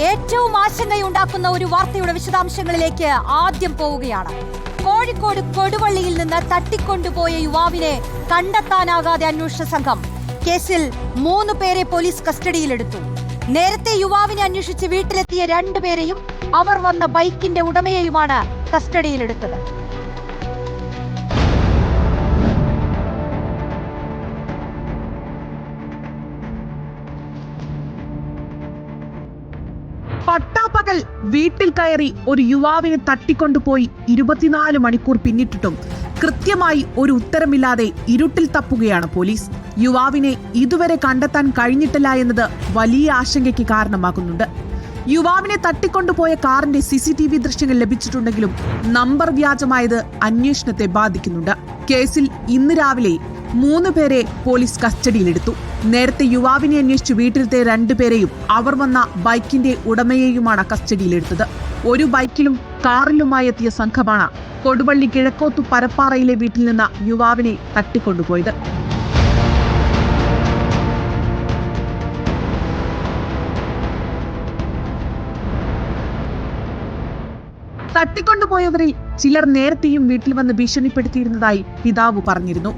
ഏറ്റവും ആശങ്കയുണ്ടാക്കുന്ന ഒരു വാർത്തയുടെ വിശദാംശങ്ങളിലേക്ക് ആദ്യം പോവുകയാണ്. കോഴിക്കോട് കൊടുവള്ളിയിൽ നിന്ന് തട്ടിക്കൊണ്ടുപോയ യുവാവിനെ കണ്ടെത്താനാകാതെ അന്വേഷണ സംഘം കേസിൽ മൂന്ന് പേരെ പോലീസ് കസ്റ്റഡിയിലെടുത്തു. നേരത്തെ യുവാവിനെ അന്വേഷിച്ച് വീട്ടിലെത്തിയ രണ്ടുപേരെയും അവർ വന്ന ബൈക്കിന്റെ ഉടമയെയുമാണ് കസ്റ്റഡിയിലെടുത്തത്. പട്ടാപ്പകൽ വീട്ടിൽ കയറി ഒരു യുവാവിനെ തട്ടിക്കൊണ്ടുപോയി ഇരുപത്തിനാല് മണിക്കൂർ പിന്നിട്ടിട്ടും കൃത്യമായി ഒരു ഉത്തരമില്ലാതെ ഇരുട്ടിൽ തപ്പുകയാണ് പോലീസ്. യുവാവിനെ ഇതുവരെ കണ്ടെത്താൻ കഴിഞ്ഞിട്ടില്ല എന്നത് വലിയ ആശങ്കയ്ക്ക് കാരണമാകുന്നുണ്ട്. യുവാവിനെ തട്ടിക്കൊണ്ടുപോയ കാറിന്റെ സി സി ടി വി ദൃശ്യങ്ങൾ ലഭിച്ചിട്ടുണ്ടെങ്കിലും നമ്പർ വ്യാജമായത് അന്വേഷണത്തെ ബാധിക്കുന്നുണ്ട്. കേസിൽ ഇന്ന് രാവിലെ മൂന്ന് പേരെ പോലീസ് കസ്റ്റഡിയിലെടുത്തു. നേരത്തെ യുവാവിനെ അന്വേഷിച്ച് വീട്ടിലത്തെ രണ്ടുപേരെയും അവർ വന്ന ബൈക്കിന്റെ ഉടമയെയുമാണ് കസ്റ്റഡിയിലെടുത്തത്. ഒരു ബൈക്കിലും കാറിലുമായി എത്തിയ സംഘമാണ് കൊടുവള്ളി കിഴക്കോത്തു പരപ്പാറയിലെ വീട്ടിൽ നിന്ന് യുവാവിനെ തട്ടിക്കൊണ്ടുപോയത്. തട്ടിക്കൊണ്ടുപോയവരിൽ ചിലർ നേരത്തെയും വീട്ടിൽ വന്ന് ഭീഷണിപ്പെടുത്തിയിരുന്നതായി പിതാവ് പറഞ്ഞിരുന്നു.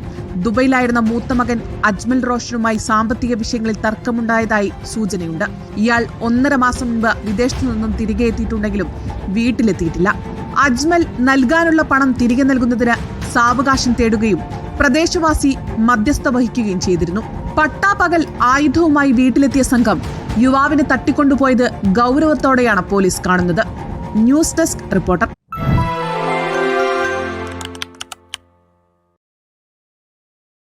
ദുബൈയിലായിരുന്ന മൂത്ത മകൻ അജ്മൽ റോഷനുമായി സാമ്പത്തിക വിഷയങ്ങളിൽ തർക്കമുണ്ടായതായി സൂചനയുണ്ട്. ഇയാൾ ഒന്നര മാസം മുൻപ് വിദേശത്തു നിന്നും തിരികെ എത്തിയിട്ടുണ്ടെങ്കിലും വീട്ടിലെത്തിയിട്ടില്ല. അജ്മൽ നൽകാനുള്ള പണം തിരികെ നൽകുന്നതിന് സാവകാശം തേടുകയും പ്രദേശവാസി മധ്യസ്ഥ വഹിക്കുകയും ചെയ്തിരുന്നു. പട്ടാപകൽ ആയുധവുമായി വീട്ടിലെത്തിയ സംഘം യുവാവിനെ തട്ടിക്കൊണ്ടുപോയത് ഗൗരവത്തോടെയാണ് പോലീസ് കാണുന്നത്. News desk reporter.